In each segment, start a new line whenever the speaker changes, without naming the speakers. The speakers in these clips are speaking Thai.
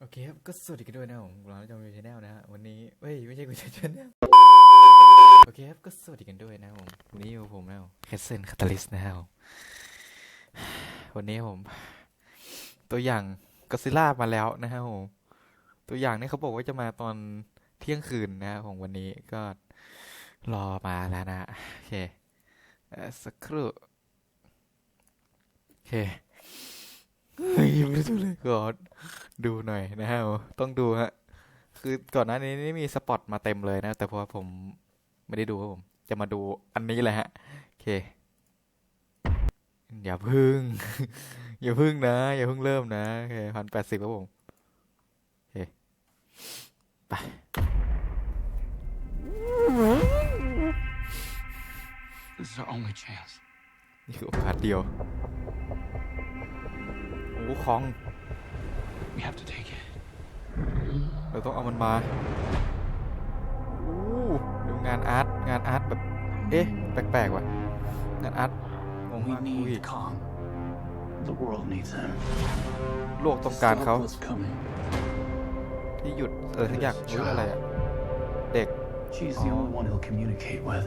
โอเคครับ ก็สวัสดีกันด้วยนะผมเราจะมีชาแนลนะฮะ วันนี้เฮ้ย ไม่ใช่กูชาแนลโอเคครับ ก็สวัสดีกันด้วยนะผม วันนี้อยู่ผมนะแคสเซนคาตาลิสนะครับผมวันนี้ผม ตัวอย่างก็ซิล่ามาแล้วนะครับผม ตัวอย่างนี่เขาบอกว่าจะมาตอนเที่ยงคืนนะครับผมวันนี้ก็รอมาแล้วนะ โอเคสักครู่ โอเคเฮ้ยยังไม่ได้เลยก่อน ดูหน่อยนะฮะต้องดูฮะ คือก่อนหน้านี้นี่มีสปอตมาเต็มเลยนะ แต่พอผมไม่ได้ดูครับผม จะมาดูอันนี้แหละฮะ โอเค อย่าพึ่ง อย่าพึ่งนะ อย่าพึ่งเริ่มนะโอเคพันแปดสิบครับผมโอเคไป
This is our only chance.
นี่คือโอกาสเดียวโอ้คอง
We have to take it.
เราต้องเอามันมาอู้ดูงานอาร์ต งานอาร์ตแบบ เอ๊ะ แปลกๆว่ะ งานอาร์ตงง
We
มากอุ้ย
need Kong. The world needs him.
โลกต้องการเขา
Stop what's coming.
ที่หยุดเออทุกอย่างรู้อะไรอะเด็ก
She's the
Oh.
only one he'll communicate with.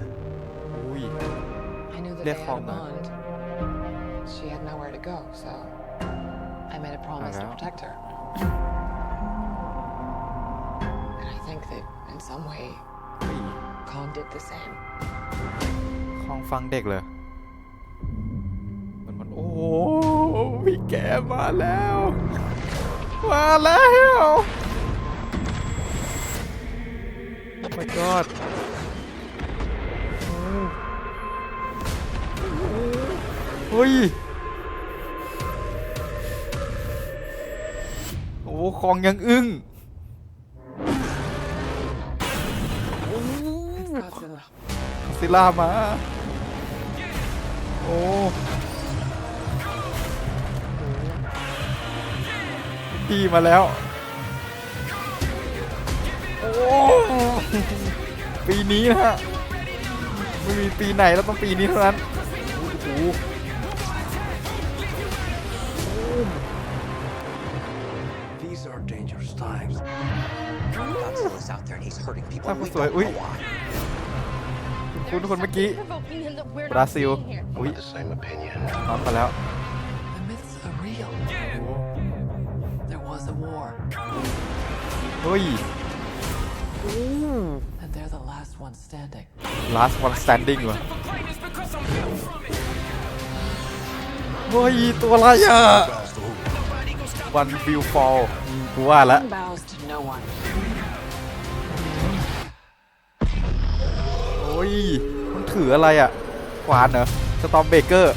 อุ้ย
I knew that
Lia
they had a
Khong, huh?
bond. She had nowhere to go, so I made a promise to
Hello?
protect her. And I think that in some way,
เฮ้ย
Kong did the same.
คองฟังเด็กเลยมันมันโอ้โหพี่แกมาแล้ว มาแล้ว my god โอ้เฮ้ย โอ้คลองยังอึ้ง
It's Godzilla.
ซิล่ามา โอ้พี่มาแล้ว โอ้ ปีนี้นะฮะ ไม่มีปีไหนแล้วต้องปีนี้เท่านั้น โอ้โห
out there and he's hurting people. and we
Tapos,
don't
uy.
know why.
คุณคนเมื่อกี้ บราซิล อุ้ย
The same opinion.
น้องมาแล้ว
The myths are real.
โอ้
There was a war,
เฮ้ย
and they're the last one standing.
last one standing ว่ะเฮ้ย ตัวอะไรอะ one will fall อืมกูว่าละ ยมันถืออะไรอะขวานเหรอสตอมเบเกอร์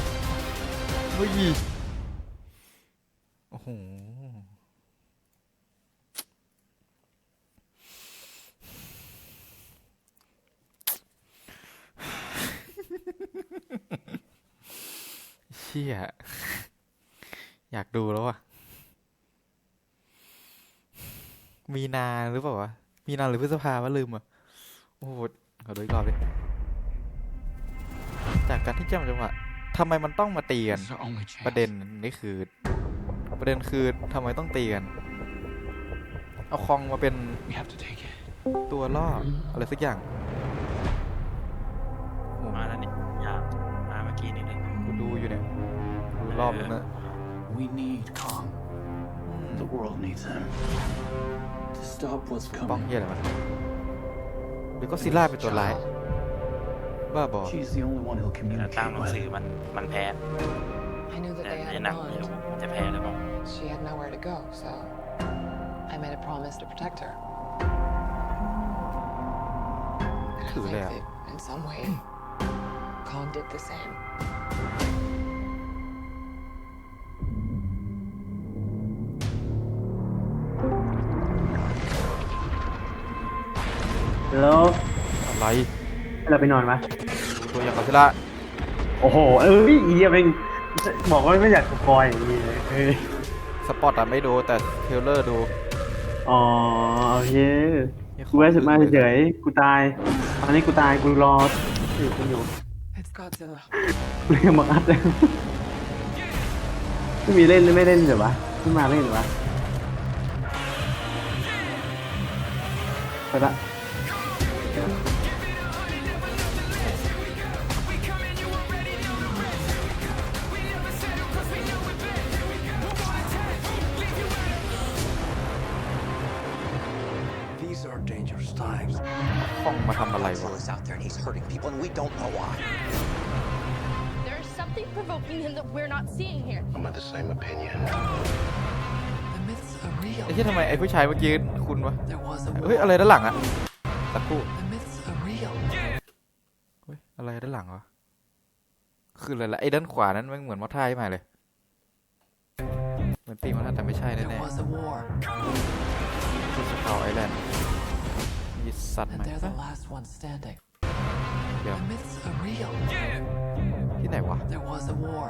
เฮ้ยโอ้โหเชี่ยอยากดูแล้วอะมีนาหรือเปล่าวะ มีนาหรือพฤษภาวะลืมอะ โอ้โหขอดูอีกรอบดิ จากการที่จำจังหวะทำไมมันต้องมาตีกัน
This is our only chance.
ประเด็นนี่คือ ประเด็นคือทำไมต้องตีกัน เอาคองมาเป็น
We have to take it.
ตัวล่ออะไรสักอย่างโอ้โห
มาแล้วนี่ยากมาเมื่อกี้นี่เลย
กูดูอยู่เนี่ยดูรอบนึงนะ
We need Kong.
อืม
The world needs him. To stop what's
ป้อง
coming.
เฮียอะไรวะหรือก็ซิลล่าเป็นตัวร้าย บ้าบอ
She's the only one he'll
แต่ตาม
communicate
หนังสือ
with.
มันมันแพ้
I knew that
แต่
they
ใน
had
หนั
a
งไม่รู้
bond.
มันจะแพ้หรือเปล่า
She had nowhere to go, so I made a promise to protect her. And I
Thử
think
đây à?
that in some way, Kong did the same.
แล้ว
อะไร
เราไปนอนปะ
ดู ตัวอย่างกอซิลล่า
โอ้โห เอ้ยอีเหี้ยเป็นบอกว่าไม่อยากสปอยอย่างนี้เลยเอ้ย
สปอตอะไม่ดูแต่เทรลเลอร์ดู
อ๋อโอเคกูแค่สุดมาเฉยๆกูตายตอนนี้กูตายกูรอสิกูอยู่
It's Godzilla.
กูเรียกมาอัดเลยไม่มีเล่นหรือไม่เล่นเหรอวะขึ้นมาเล่นเหรอวะละ
are dangerous times.
ห้องมาทำอะไรวะ
Godzilla's out there and he's hurting people, and we don't know why.
There's something provoking him that we're not seeing here.
I'm of the same opinion.
The myths are real.
ไอ้ที่ทำไมไอ้ผู้ชายเมื่อกี้คุณวะ
There was a
เฮ้ย
war.
อะไรด้านหลังอะสักครู่
The myths are real.
เฮ้ย อะไรด้านหลังวะ คืออะไรละไอ้ด้านขวานั้นมันเหมือนมอท่าใช่ไหมเลย เหมือนตีมอท่าแต่ไม่ใช่
There
แน่
was a war.
ๆคือสกาวไอแลนด์มี สัตว์
And
ไหม
they're the last one standing.
เดี๋ยว
The myths are real.
ที่ไหนวะ
There was a war.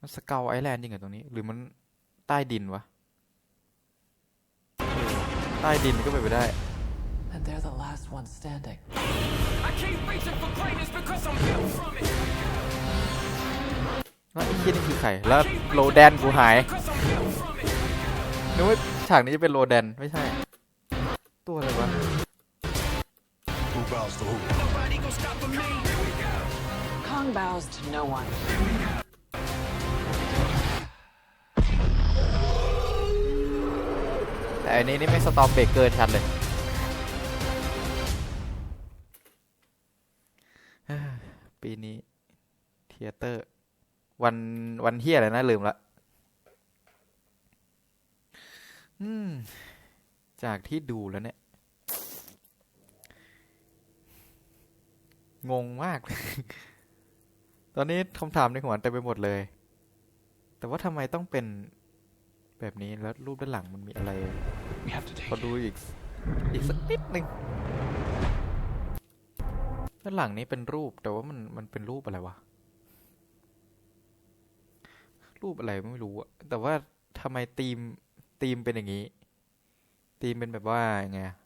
มันสกาวไอแลนด์จริงเหรอตรงนี้ หรือมันใต้ดินวะเออใต้ดินก็ไปนไปได้
And they're the last one standing.
แล้วไอ้ที่นี่คือใครแล้วโลแดนกูหายนึกว่า ฉากนี้จะเป็นโลแดน ไม่ใช่ ตัวอะไรวะ
Who bows to who?
Kong bows to no one.
แต่อันนี้นี่ไม่สตอมเบรกเกอร์ชัดเลย ปีนี้เทเตอร์ วันวันเฮียอะไรนะลืมละ อืม จากที่ดูแล้วเนี่ย งงมากเลยตอนนี้คำถามในหัวเต็มไปหมดเลย แต่ว่าทำไมต้องเป็นแบบนี้แล้วรูปด้านหลังมันมีอะไร
We have to take
ขอดูอีก อีกสักนิดหนึ่งด้านหลังนี้เป็นรูปแต่ว่ามันมันเป็นรูปอะไรวะ รูปอะไรไม่รู้อะแต่ว่าทำไมธีม ธีมเป็นอย่างนี้ธีมเป็นแบบว่ายังไงอะ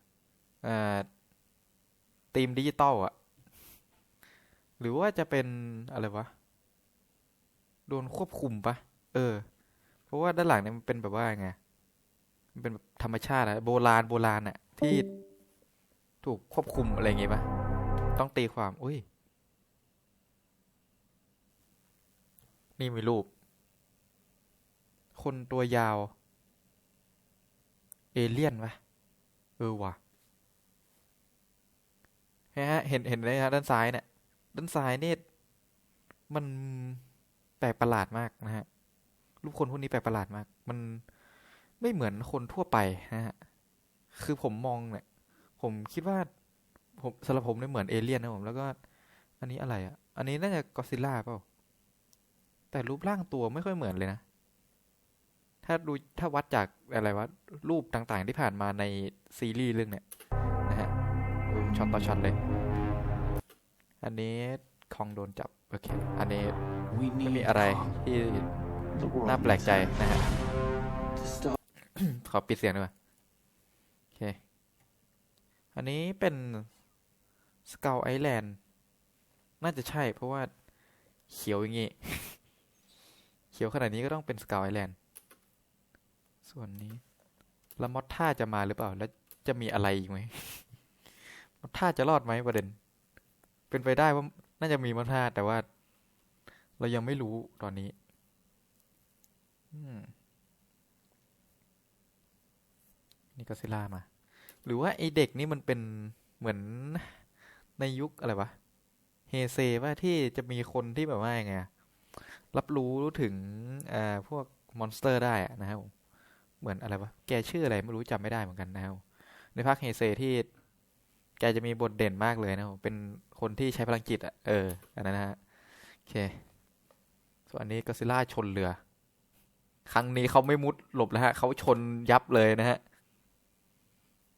อ่าธีมดิจิตอลอะหรือว่าจะเป็นอะไรวะโดนควบคุมปะเออ เพราะว่าด้านหลังเนี่ยมันเป็นแบบว่าไงมันเป็นแบบธรรมชาติอะโบราณโบราณอะที่ถูกควบคุมอะไรอย่างงี้ปะต้องตีความ อุ้ย นี่มีรูป คนตัวยาว เอเลี่ยนปะเออว่ะเห็นฮะเห็นเห็นไหมฮะด้านซ้ายเนี่ยด้านซ้ายเนี่ยมันแปลกประหลาดมากนะฮะรูปคนพวกนี้แปลกประหลาดมาก มันไม่เหมือนคนทั่วไปนะฮะคือผมมองเนี่ยผมคิดว่าผมสำหรับผมเนี่ยเหมือนเอเลี่ยนนะผมแล้วก็ อันนี้อะไรอะ อันนี้น่าจะกอซิล่าเปล่าแต่รูปร่างตัวไม่ค่อยเหมือนเลยนะ ถ้าดูถ้าวัดจากอะไรวะรูปต่างๆที่ผ่านมาในซีรีส์เรื่องเนี้ยนะฮะช็อตต่อช็อตเลย อันนี้คองโดนจับ โอเค อันนี้ไม่มีอะไรที่น่าแปลกใจนะฮะ ขอปิดเสียงด้วยโอเค อันนี้เป็นสก l ไอแลนด์น่าจะใช่เพราะว่าเขียวอย่างงี้ เขียวขนาดนี้ก็ต้องเป็นสก l ไอแลนด์ ส่วนนี้แล้วมอดท่าจะมาหรือเปล่า แล้วจะมีอะไรอีกไหมมอดท่าจะรอดไหมประเด็น เป็นไปได้ว่าน่าจะมีมอดท่าแต่ว่า เรายังไม่รู้ตอนนี้นี่ก็ซิล่ามา หรือว่าไอเด็กนี่มันเป็นเหมือนในยุคอะไรวะเฮเซว่าที่จะมีคนที่แบบว่ายังไงรับรู้ถึงพวกมอนสเตอร์ได้นะครับผม เหมือนอะไรวะ แกชื่ออะไรไม่รู้จำไม่ได้เหมือนกันนะครับ ในภาคเฮเซที่ แกจะมีบทเด่นมากเลยนะครับเป็นคนที่ใช้พลังจิตอะเออ อันนั้นนะฮะ โอเค ส่วนอันนี้ก็ซิล่าชนเรือ ครั้งนี้เขาไม่มุดหลบแล้วฮะ เขาชนยับเลยนะฮะ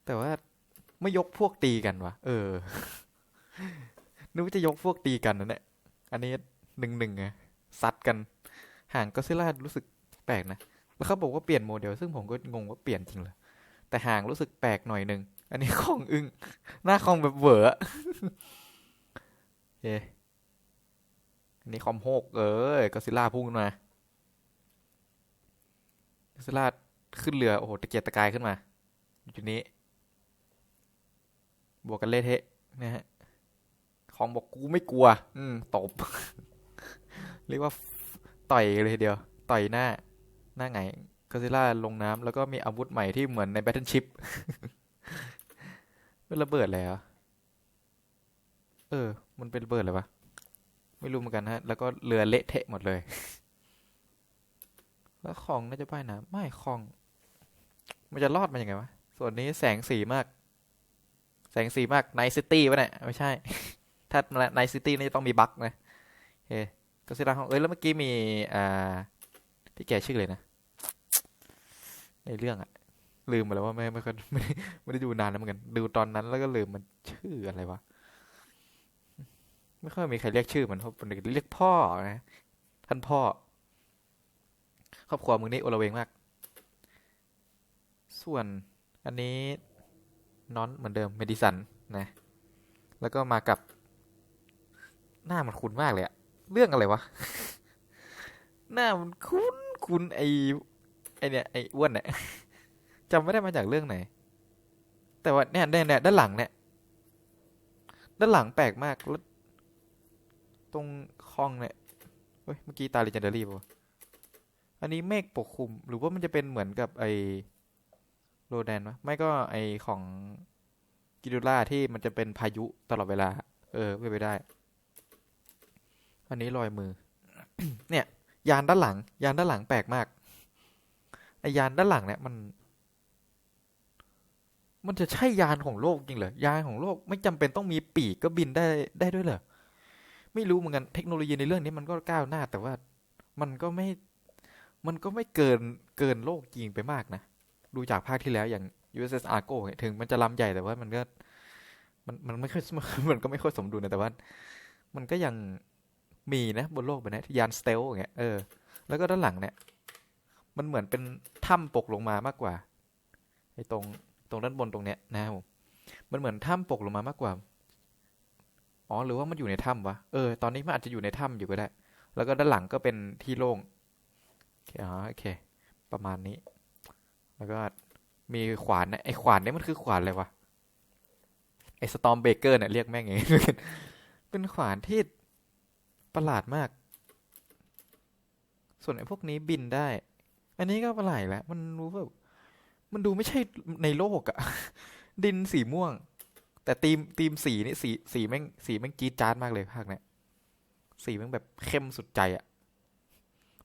แต่ว่าไม่ยกพวกตีกันวะ เออ นึกว่าจะยกพวกตีกันนะเนี่ย อันนี้หนึ่งหนึ่งไงซัดกัน ห่างก็ซิล่ารู้สึกแปลกนะ แล้วเขาบอกว่าเปลี่ยนโมเดล ซึ่งผมก็งงว่าเปลี่ยนจริงเหรอแต่ห่างรู้สึกแปลกหน่อยหนึ่งอันนี้ของอึ้งหน้าคองแบบเวออะเยอันนี้คอมโฮกเออก็ซิล่าพุ่งขึ้นมาก็ซิล่าขึ้นเรือ โอ้โหตะเกียกตะกายขึ้นมาอยู่นี้ บวกกันเละเทะนะฮะของบอกกูไม่กลัว อืมตบ เรียกว่าต่อยเลยเดียว ต่อยหน้า หน้าไงก็ซิล่าลงน้ำแล้วก็มีอาวุธใหม่ที่เหมือนในแบทเทิลชิพเป็นระเบิดเลยเหรอเออ มันเป็นระเบิดเลยวะไม่รู้เหมือนกันฮะ แล้วก็เรือเละเทะหมดเลย แล้วของน่าจะว่ายน้ำไม่ของ มันจะรอดมันยังไงวะ ส่วนนี้แสงสีมาก แสงสีมากไนซิตี้วะเนี่ย ไม่ใช่ ถ้าไนซิตี้นี่จะต้องมีบั๊กนะโอเคก็ซิล่าของเอ้ยแล้วเมื่อกี้มีอ่า พี่แกชื่อเลยนะ ในเรื่องอะลืมไปแล้วว่าไม่ไม่ค่อยไม่ได้ไม่ได้ดูนานแล้วเหมือนกัน ดูตอนนั้นแล้วก็ลืมมันชื่ออะไรวะไม่ค่อยมีใครเรียกชื่อมันเพราะมันเรียกพ่อนะท่านพ่อ ครอบครัวมึงนี่โอละเวงมาก ส่วนอันนี้นอนเหมือนเดิมเมดิสันนะ แล้วก็มากับ หน้ามันคุ้นมากเลยอะเรื่องอะไรวะ หน้ามันคุ้น คุ้นไอไอเนี่ยไออ้วนเนี่ยจำไม่ได้มาจากเรื่องไหน แต่ว่าเนี่ยเนี่ยเนี่ยด้านหลังเนี่ย ด้านหลังแปลกมากแล้วตรงคลองเนี่ยเฮ้ยเมื่อกี้ตาลิจันเดอรี่ป่ะอันนี้เมฆปกคลุม หรือว่ามันจะเป็นเหมือนกับไอโรแดนวะไม่ก็ไอของกิดูล่าที่มันจะเป็นพายุตลอดเวลา เออไม่นไปได้ อันนี้รอยมือ เนี่ย ยานด้านหลัง ยานด้านหลังแปลกมากไอยานด้านหลังเนี่ยมัน มันจะใช่ยานของโลกจริงเหรอยานของโลกไม่จำเป็นต้องมีปีกก็บินได้ได้ด้วยเหรอไม่รู้เหมือนกันเทคโนโลยีในเรื่องนี้มันก็ก้าวหน้า แต่ว่ามันก็ไม่ มันก็ไม่เกินเกินโลกจริงไปมากนะดูจากภาคที่แล้วอย่าง USS Argo ถึงมันจะลำใหญ่แต่ว่ามันก็ มันมันไม่ค่อยมันก็ไม่ค่อยสมดุลนะแต่ว่า มันก็ยัง มีนะบนโลกแบบนี้ยานสเตลอย่างเงี้ยเออแล้วก็ด้านหลังเนี่ย มันเหมือนเป็นถ้ำปกลงมามากกว่าไอ้ตรงตรงด้านบนตรงเนี้ยนะครับผมมันเหมือนถ้ำปกลงมามากกว่าอ๋อหรือว่ามันอยู่ในถ้ำวะเออตอนนี้มันอาจจะอยู่ในถ้ำอยู่ก็ได้ แล้วก็ด้านหลังก็เป็นที่โล่งโอเคอ๋อโอเค ประมาณนี้ แล้วก็มีขวานนะไอ้ขวานเนี่ยมันคือขวานอะไรวะไอ้สตอมเบเกอร์เนี่ยเรียกแม่งไงเป็นขวานที่ ประหลาดมาก ส่วนไอ้พวกนี้บินได้ อันนี้ก็ประหลาดแล้ว มันรู้แบบมันดูไม่ใช่ในโลกอะดินสีม่วง แต่ทีมทีมสีนี่สีสีแม่งสีแม่งจี๊ดจ๊าดมากเลยภาคเนี้ยสีแม่งแบบเข้มสุดใจอะ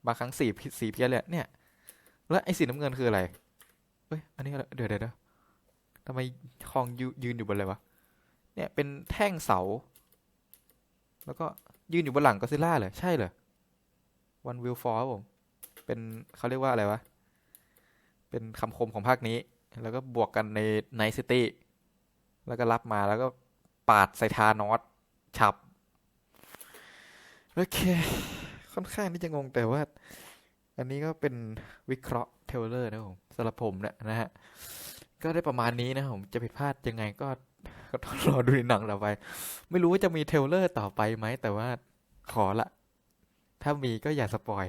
บางครั้งสีสีเพี้ยนเลยเนี่ย แล้วไอ้สีน้ำเงินคืออะไรเฮ้ยอันนี้อะไรเดี๋ยวเดี๋ยวเดี๋ยวทำไมคลองยืยืนอยู่บนอะไรวะเนี่ยเป็นแท่งเสา แล้วก็ ยืนอยู่บนหลังก็ซิล่าเลยใช่เหรอ one will fall ครับผม เป็นเขาเรียกว่าอะไรวะ เป็นคำคมของภาคนี้ แล้วก็บวกกันในไนซิตี้ แล้วก็รับมาแล้วก็ปาดใส่ทานอสฉับ โอเค ค่อนข้างที่จะงงแต่ว่า อันนี้ก็เป็นวิเคราะห์เทเลอร์นะผมสำหรับผมเนี่ยนะฮะ ก็ได้ประมาณนี้นะผม จะผิดพลาดยังไงก็ ก็ต้องรอดูในหนังต่อไป ไม่รู้ว่าจะมีเทลเลอร์ต่อไปไหม แต่ว่าขอละ ถ้ามีก็อย่าสปอย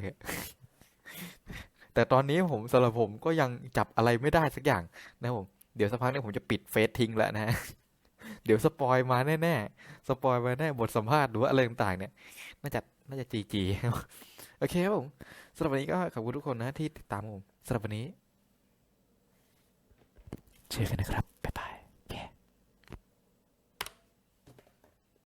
แต่ตอนนี้ผมสำหรับผมก็ยังจับอะไรไม่ได้สักอย่างนะผม เดี๋ยวสักพักนึงผมจะปิดเฟซทิ้งแล้วนะ เดี๋ยวสปอยมาแน่ๆ สปอยมาแน่บทสัมภาษณ์หรืออะไรต่างๆเนี่ย น่าจะน่าจะจีจีโอเคครับผมสำหรับวันนี้ก็ขอบคุณทุกคนนะที่ติดตามผมสำหรับวันนี้ เจอกันนะครับ บ๊ายบาย